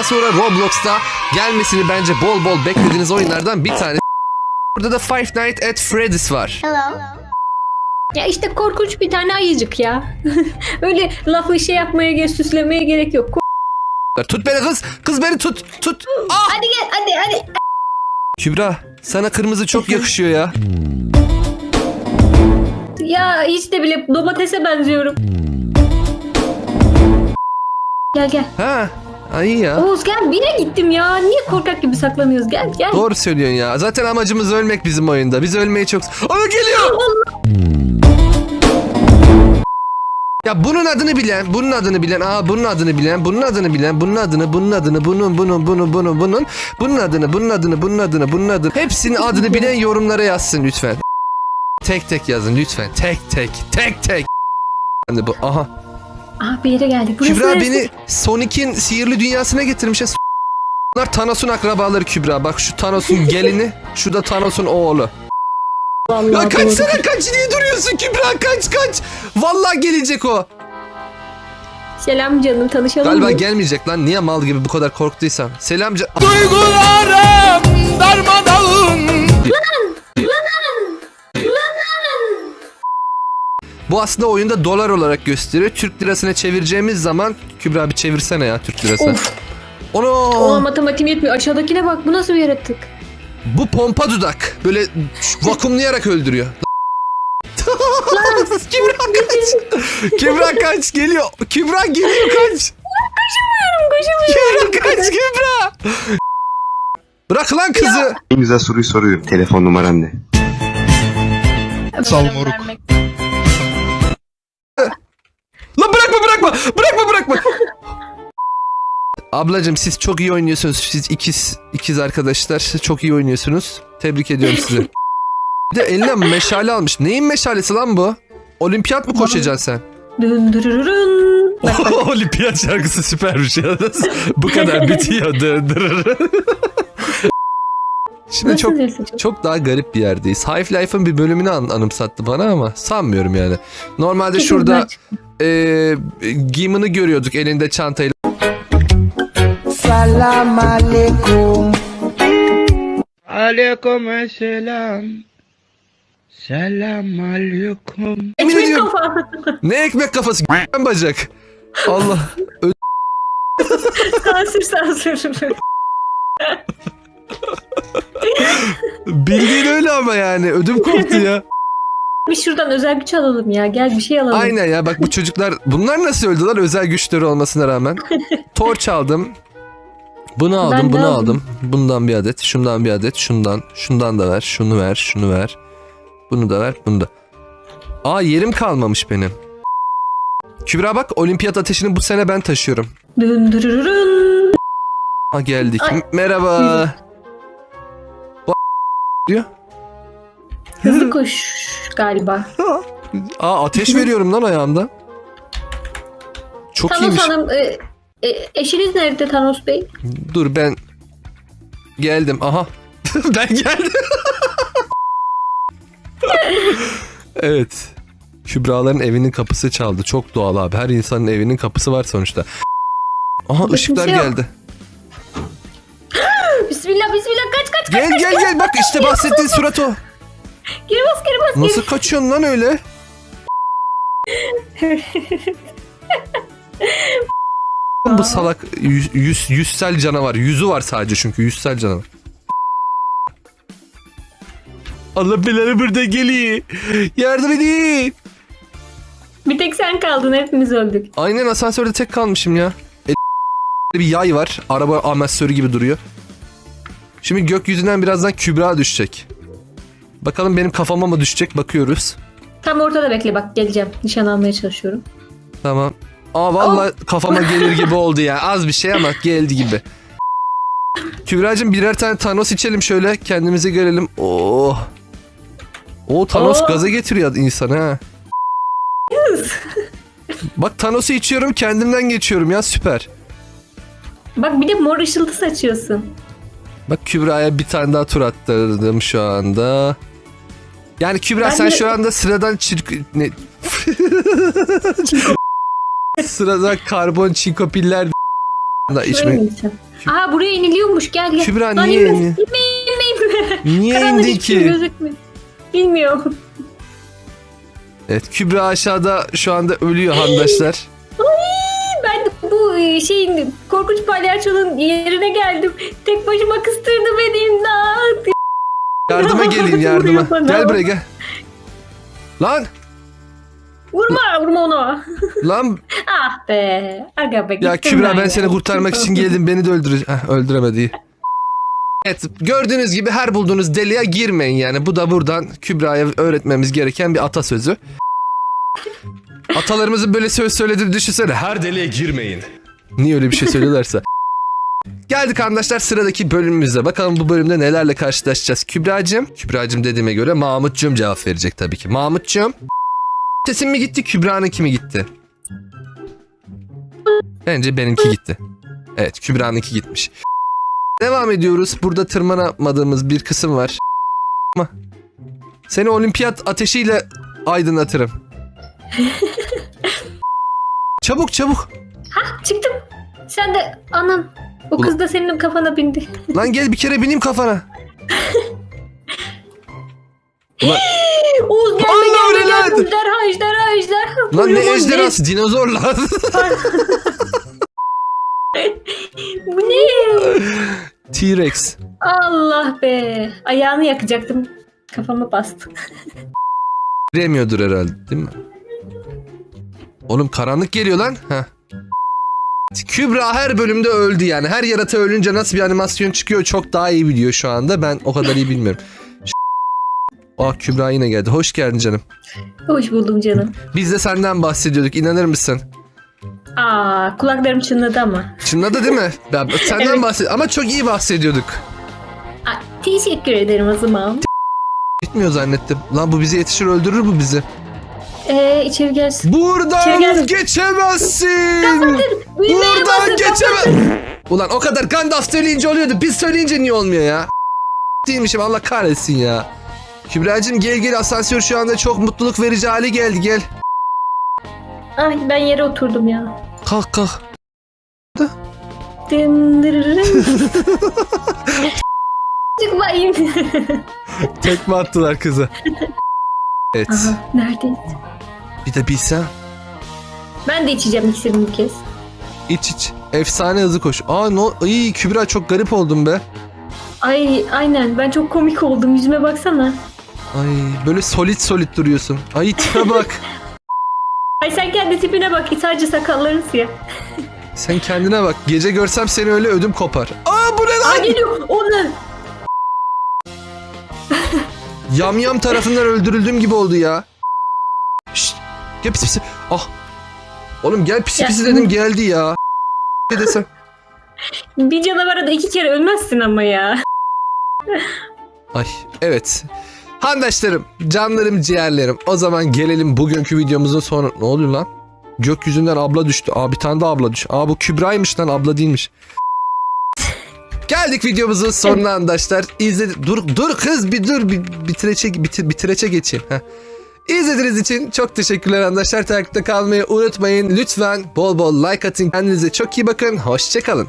Bundan sonra Roblox'ta gelmesini bence bol bol beklediğiniz oyunlardan bir tane. Burada da Five Nights at Freddy's var. Ya işte korkunç bir tane ayıcık ya. Öyle lafı şey yapmaya gerek, süslemeye gerek yok. Tut beni kız. Kız beni tut. Tut. Ah! Hadi gel hadi hadi. Kübra sana kırmızı çok yakışıyor ya. Ya hiç de bile domatese benziyorum. Gel gel. Ha. Ay ya. Oğuz gel bir yere gittim ya. Niye korkak gibi saklanıyoruz? Gel gel. Doğru söylüyorsun ya. Zaten amacımız ölmek bizim oyunda. Biz ölmeyi çok... Aa geliyor. Ya bunun adını bilen, bunun adını bilen, aa bunun adını bilen, bunun adını bilen, bunun adını, bunun adını, bunun, bunun, bunun, bunun, bunun, bunun adını, bunun adını, bunun adını, bunun adını. Hepsinin adını bilen yorumlara yazsın lütfen. Tek tek yazın lütfen. Tek tek, tek tek. Bu. Aha. Aa bir yere geldik. Burası Kübra neresi? beni Sonic'in sihirli dünyasına getirmiş. Bunlar Thanos'un akrabaları Kübra. Bak şu Thanos'un gelini, şu da Thanos'un oğlu. Vallahi Ya doğru. kaçsana kaç niye duruyorsun Kübra kaç kaç. Vallahi gelecek o. Selam canım tanışalım Galiba mı? gelmeyecek lan. Niye mal gibi bu kadar korktuysan. Selam ca- Duygularım Bu aslında oyunda dolar olarak gösteriyor. Türk lirasına çevireceğimiz zaman Kübra bir çevirsene ya Türk lirasına. Of. Ono. Oha matematiğim yetmiyor. Aşağıdakine bak. Bu nasıl bir yaratık? Bu pompa dudak. Böyle vakumlayarak öldürüyor. Kübra kaç. Kübra kaç geliyor. Kübra geliyor kaç. Koşamıyorum. Kübra kaç Kübra. Bırak lan kızı. En güzel soruyu soruyorum. Telefon numaran ne? Sal moruk. Bırakma bırakma. Bırakma. Ablacım siz çok iyi oynuyorsunuz. Siz ikiz ikiz arkadaşlar. Siz çok iyi oynuyorsunuz. Tebrik ediyorum sizi. Bir de eline meşale almış. Neyin meşalesi lan bu? Olimpiyat mı koşacaksın sen? Dün. Olimpiyat şarkısı süpermiş ya. Bu kadar bitiyor. Şimdi Nasıl çok diyorsun? Çok... daha garip bir yerdeyiz. Half-Life'ın bir bölümünü an- anımsattı bana ama sanmıyorum yani. Normalde Kesin şurada e, Giman'ı görüyorduk elinde çantayla. Salam alaikum. Aleyküm selam. Selam aleyküm. Ekmek ediyorum. kafa. Ne ekmek kafası g- bacak. Allah. Sansür sansür. Bildiğin öyle ama yani. Ödüm koptu ya. bir şuradan özel güç alalım ya. Gel bir şey alalım. Aynen ya bak bu çocuklar bunlar nasıl öldüler özel güçleri olmasına rağmen. Torç aldım. Bunu aldım, Ben bunu aldım. aldım. Bundan bir adet, şundan bir adet, şundan, şundan da ver, şunu ver, şunu ver. Bunu da ver, bunu da. Aa yerim kalmamış benim. Kübra bak olimpiyat ateşini bu sene ben taşıyorum. Dün. Ha geldik. Ay. Merhaba. Diyor. Hızlı koş galiba. Aa ateş veriyorum lan ayağımda. Çok Thanos iyiymiş. Hanım e, e, eşiniz nerede Thanos Bey? Dur ben geldim. Aha. ben geldim. evet. Kübraların evinin kapısı çaldı. Çok doğal abi. Her insanın evinin kapısı var sonuçta. Aha Burada ışıklar yok. geldi. Bismillah bismillah. Gel gel gel bak işte bahsettiğin surat o. Geri bas geri bas. Nasıl kaçıyorsun lan öyle? Bu salak yüz, yüz, yüzsel canavar. Yüzü var sadece çünkü yüzsel canavar. Allah belanı burada geliyor. Yardım edin. Bir tek sen kaldın hepimiz öldük. Aynen asansörde tek kalmışım ya. E, bir yay var. Araba amasörü gibi duruyor. Şimdi gökyüzünden birazdan Kübra düşecek. Bakalım benim kafama mı düşecek bakıyoruz. Tam ortada bekle bak geleceğim. Nişan almaya çalışıyorum. Tamam. Aa vallahi kafama gelir gibi oldu ya. Az bir şey ama geldi gibi. Kübra'cığım birer tane Thanos içelim şöyle kendimize görelim. Oh. O Thanos Oo. gaza getiriyor insanı ha. Bak Thanos'u içiyorum kendimden geçiyorum ya süper. Bak bir de mor ışıltı saçıyorsun. Bak Kübra'ya bir tane daha tur attırdım şu anda. Yani Kübra Ben sen de- şu anda sıradan çirk... Ne? sıradan karbon çinkopiller Da içme. Aa buraya iniliyormuş gel gel. Kübra Lan niye inme. Niye şey ki? Bilmiyorum. Evet Kübra aşağıda şu anda ölüyor handaşlar. Bu e, şeyin korkunç palyaçonun yerine geldim. Tek başıma kıstırdı beni imdat. Yardıma gelin yardıma. Gel buraya gel. Lan Vurma vurma onu. lan ah be. Aga be ya Kübra ben ya. seni kurtarmak için geldim beni de öldüre Heh, öldüremedi. Evet gördüğünüz gibi her bulduğunuz deliğe girmeyin yani. Bu da buradan Kübra'ya öğretmemiz gereken bir atasözü. Atalarımızın böyle söz söylediğini düşünsene. Her deliğe girmeyin. Niye öyle bir şey söylüyorlarsa. Geldik arkadaşlar sıradaki bölümümüze. Bakalım bu bölümde nelerle karşılaşacağız. Kübra'cığım. Kübra'cığım dediğime göre Mahmut'cum cevap verecek tabii ki. Mahmut'cum. Sesin mi gitti Kübra'nınki mi gitti? Bence benimki gitti. Evet Kübra'nınki gitmiş. Devam ediyoruz. Burada tırmanamadığımız bir kısım var. Ama Seni olimpiyat ateşiyle aydınlatırım. çabuk çabuk. Çıktım. Sen de anam. O kız da senin kafana bindi. Lan gel bir kere bineyim kafana. Ulan, Oğuz gelme Allah gelme gelme. lan. Ejderha ejderha ejderha. lan ne Kocaman ejderhası dinozor lan. Bu ne? T-Rex. Allah be. Ayağını yakacaktım. Kafama bastı. Giremiyordur herhalde değil mi? Oğlum karanlık geliyor lan. Heh. Kübra her bölümde öldü yani. Her yaratığı ölünce nasıl bir animasyon çıkıyor çok daha iyi biliyor şu anda. Ben o kadar iyi bilmiyorum. Ah Kübra yine geldi. Hoş geldin canım. Hoş buldum canım. Biz de senden bahsediyorduk. İnanır mısın? Aa kulaklarım çınladı ama. Çınladı değil mi? Ya, senden Evet. bahsed ama çok iyi bahsediyorduk. Aa, teşekkür ederim o zaman. Gitmiyor zannettim. Lan bu bizi yetişir öldürür bu bizi. Ee, içeri gelsin. Buradan İçeri gel. geçemezsin. Büyümeye Buradan basın, geçemez. Ulan o kadar Gandalf söyleyince oluyordu. Biz söyleyince niye olmuyor ya? Değilmişim Allah kahretsin ya. Kübra'cığım gel gel asansör şu anda çok mutluluk verici hale geldi gel. Ay ben yere oturdum ya. Kalk kalk. Dındırırın. Çıkmayayım. Tekme attılar kızı. Evet. Aha, neredeyiz? Bir de bilsem. Ben de içeceğim iksirimi bir kez. İç iç. Efsane hızlı koş. Aa no. Ay Kübra çok garip oldum be. Ay aynen ben çok komik oldum yüzüme baksana. Ay böyle solid solid duruyorsun. Ay tipe bak. Ay sen kendi tipine bak sadece sakalların siyah. Sen kendine bak. Gece görsem seni öyle ödüm kopar. Aa bu ne Aa lan? geliyor o ne? Yamyam tarafından öldürüldüğüm gibi oldu ya. Gel pisi pisi. Ah. Oğlum gel pisi Ya. pisi dedim geldi ya. Ne desem. Bir canavara da iki kere ölmezsin ama ya. Ay evet. Handaşlarım, canlarım, ciğerlerim. O zaman gelelim bugünkü videomuzun sonu. Ne oluyor lan? Gökyüzünden abla düştü. Aa bir tane daha abla düş. Aa bu Kübra'ymış lan abla değilmiş. Geldik videomuzun sonuna arkadaşlar. İzledi dur dur kız bir dur bir bitireçe bitir, bitireçe geçeyim. Heh. İzlediğiniz için çok teşekkürler arkadaşlar. Takipte kalmayı unutmayın. Lütfen bol bol like atın. Kendinize çok iyi bakın. Hoşçakalın.